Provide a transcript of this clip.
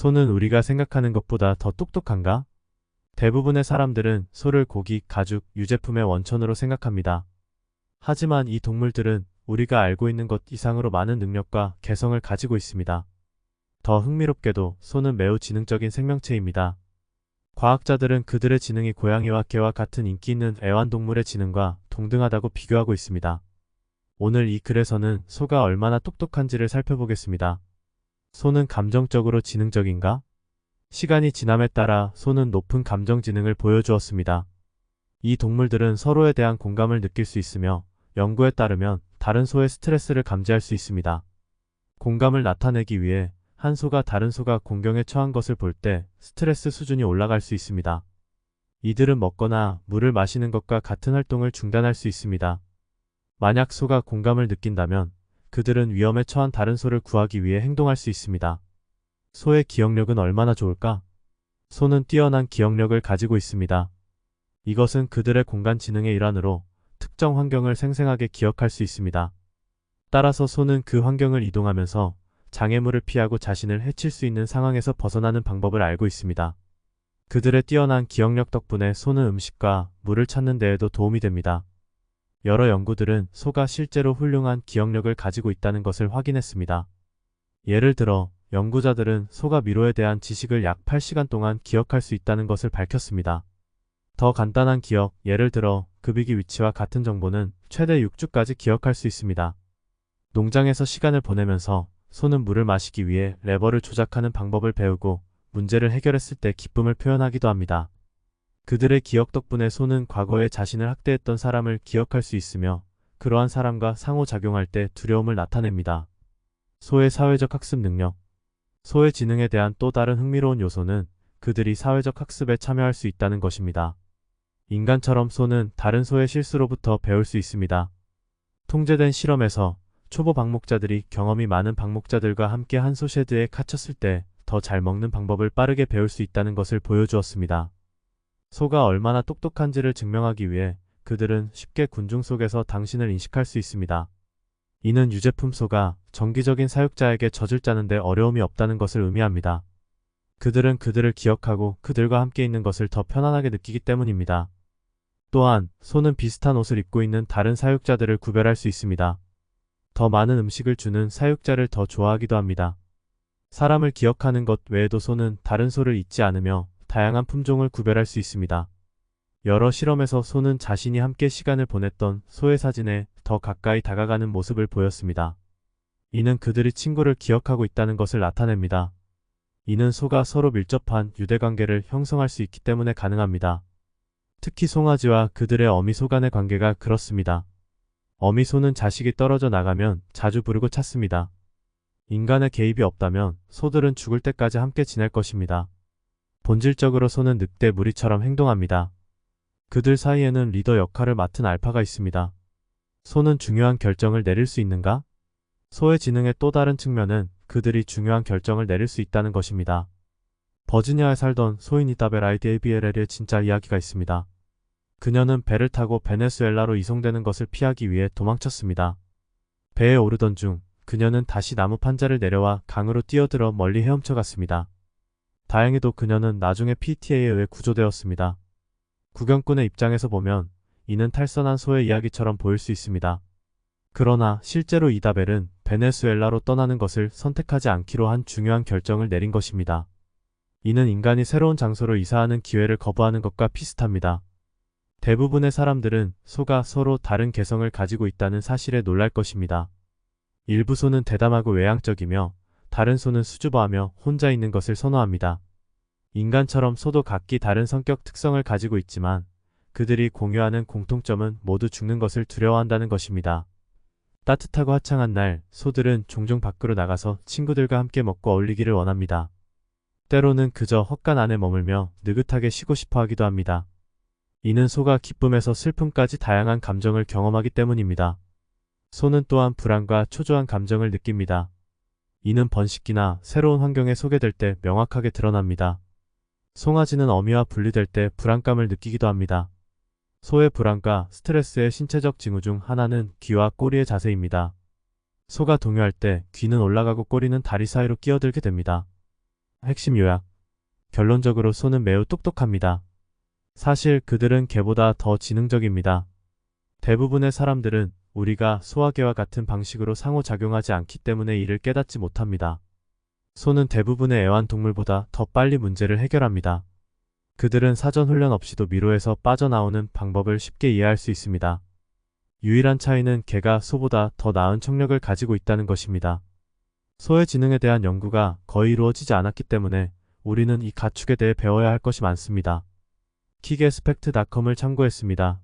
소는 우리가 생각하는 것보다 더 똑똑한가? 대부분의 사람들은 소를 고기, 가죽, 유제품의 원천으로 생각합니다. 하지만 이 동물들은 우리가 알고 있는 것 이상으로 많은 능력과 개성을 가지고 있습니다. 더 흥미롭게도 소는 매우 지능적인 생명체입니다. 과학자들은 그들의 지능이 고양이와 개와 같은 인기 있는 애완동물의 지능과 동등하다고 비교하고 있습니다. 오늘 이 글에서는 소가 얼마나 똑똑한지를 살펴보겠습니다. 소는 감정적으로 지능적인가? 시간이 지남에 따라 소는 높은 감정 지능을 보여주었습니다. 이 동물들은 서로에 대한 공감을 느낄 수 있으며 연구에 따르면 다른 소의 스트레스를 감지할 수 있습니다. 공감을 나타내기 위해 한 소가 다른 소가 공경에 처한 것을 볼 때 스트레스 수준이 올라갈 수 있습니다. 이들은 먹거나 물을 마시는 것과 같은 활동을 중단할 수 있습니다. 만약 소가 공감을 느낀다면 그들은 위험에 처한 다른 소를 구하기 위해 행동할 수 있습니다. 소의 기억력은 얼마나 좋을까? 소는 뛰어난 기억력을 가지고 있습니다. 이것은 그들의 공간 지능의 일환으로 특정 환경을 생생하게 기억할 수 있습니다. 따라서 소는 그 환경을 이동하면서 장애물을 피하고 자신을 해칠 수 있는 상황에서 벗어나는 방법을 알고 있습니다. 그들의 뛰어난 기억력 덕분에 소는 음식과 물을 찾는 데에도 도움이 됩니다. 여러 연구들은 소가 실제로 훌륭한 기억력을 가지고 있다는 것을 확인했습니다. 예를 들어 연구자들은 소가 미로에 대한 지식을 약 8시간 동안 기억할 수 있다는 것을 밝혔습니다. 더 간단한 기억, 예를 들어 급이기 위치와 같은 정보는 최대 6주까지 기억할 수 있습니다. 농장에서 시간을 보내면서 소는 물을 마시기 위해 레버를 조작하는 방법을 배우고 문제를 해결했을 때 기쁨을 표현하기도 합니다. 그들의 기억 덕분에 소는 과거에 자신을 학대했던 사람을 기억할 수 있으며 그러한 사람과 상호작용할 때 두려움을 나타냅니다. 소의 사회적 학습 능력 소의 지능에 대한 또 다른 흥미로운 요소는 그들이 사회적 학습에 참여할 수 있다는 것입니다. 인간처럼 소는 다른 소의 실수로부터 배울 수 있습니다. 통제된 실험에서 초보 방목자들이 경험이 많은 방목자들과 함께 한 소쉐드에 갇혔을 때 더 잘 먹는 방법을 빠르게 배울 수 있다는 것을 보여주었습니다. 소가 얼마나 똑똑한지를 증명하기 위해 그들은 쉽게 군중 속에서 당신을 인식할 수 있습니다. 이는 유제품 소가 정기적인 사육자에게 젖을 짜는데 어려움이 없다는 것을 의미합니다. 그들은 그들을 기억하고 그들과 함께 있는 것을 더 편안하게 느끼기 때문입니다. 또한 소는 비슷한 옷을 입고 있는 다른 사육자들을 구별할 수 있습니다. 더 많은 음식을 주는 사육자를 더 좋아하기도 합니다. 사람을 기억하는 것 외에도 소는 다른 소를 잊지 않으며 다양한 품종을 구별할 수 있습니다. 여러 실험에서 소는 자신이 함께 시간을 보냈던 소의 사진에 더 가까이 다가가는 모습을 보였습니다. 이는 그들이 친구를 기억하고 있다는 것을 나타냅니다. 이는 소가 서로 밀접한 유대관계를 형성할 수 있기 때문에 가능합니다. 특히 송아지와 그들의 어미소 간의 관계가 그렇습니다. 어미소는 자식이 떨어져 나가면 자주 부르고 찾습니다. 인간의 개입이 없다면 소들은 죽을 때까지 함께 지낼 것입니다. 본질적으로 소는 늑대 무리처럼 행동합니다. 그들 사이에는 리더 역할을 맡은 알파가 있습니다. 소는 중요한 결정을 내릴 수 있는가? 소의 지능의 또 다른 측면은 그들이 중요한 결정을 내릴 수 있다는 것입니다. 버지니아에 살던 소인 이다벨 아이디에비에렐의 진짜 이야기가 있습니다. 그녀는 배를 타고 베네수엘라로 이송되는 것을 피하기 위해 도망쳤습니다. 배에 오르던 중 그녀는 다시 나무 판자를 내려와 강으로 뛰어들어 멀리 헤엄쳐 갔습니다. 다행히도 그녀는 나중에 PTA에 의해 구조되었습니다. 구경꾼의 입장에서 보면 이는 탈선한 소의 이야기처럼 보일 수 있습니다. 그러나 실제로 이다벨은 베네수엘라로 떠나는 것을 선택하지 않기로 한 중요한 결정을 내린 것입니다. 이는 인간이 새로운 장소로 이사하는 기회를 거부하는 것과 비슷합니다. 대부분의 사람들은 소가 서로 다른 개성을 가지고 있다는 사실에 놀랄 것입니다. 일부 소는 대담하고 외향적이며 다른 소는 수줍어하며 혼자 있는 것을 선호합니다. 인간처럼 소도 각기 다른 성격 특성을 가지고 있지만 그들이 공유하는 공통점은 모두 죽는 것을 두려워한다는 것입니다. 따뜻하고 화창한 날 소들은 종종 밖으로 나가서 친구들과 함께 먹고 어울리기를 원합니다. 때로는 그저 헛간 안에 머물며 느긋하게 쉬고 싶어 하기도 합니다. 이는 소가 기쁨에서 슬픔까지 다양한 감정을 경험하기 때문입니다. 소는 또한 불안과 초조한 감정을 느낍니다. 이는 번식기나 새로운 환경에 소개될 때 명확하게 드러납니다. 송아지는 어미와 분리될 때 불안감을 느끼기도 합니다. 소의 불안과 스트레스의 신체적 징후 중 하나는 귀와 꼬리의 자세입니다. 소가 동요할 때 귀는 올라가고 꼬리는 다리 사이로 끼어들게 됩니다. 핵심 요약. 결론적으로 소는 매우 똑똑합니다. 사실 그들은 개보다 더 지능적입니다. 대부분의 사람들은 우리가 소와 개와 같은 방식으로 상호작용하지 않기 때문에 이를 깨닫지 못합니다. 소는 대부분의 애완동물보다 더 빨리 문제를 해결합니다. 그들은 사전 훈련 없이도 미로에서 빠져나오는 방법을 쉽게 이해할 수 있습니다. 유일한 차이는 개가 소보다 더 나은 청력을 가지고 있다는 것입니다. 소의 지능에 대한 연구가 거의 이루어지지 않았기 때문에 우리는 이 가축에 대해 배워야 할 것이 많습니다. 킥에스펙트닷컴을 참고했습니다.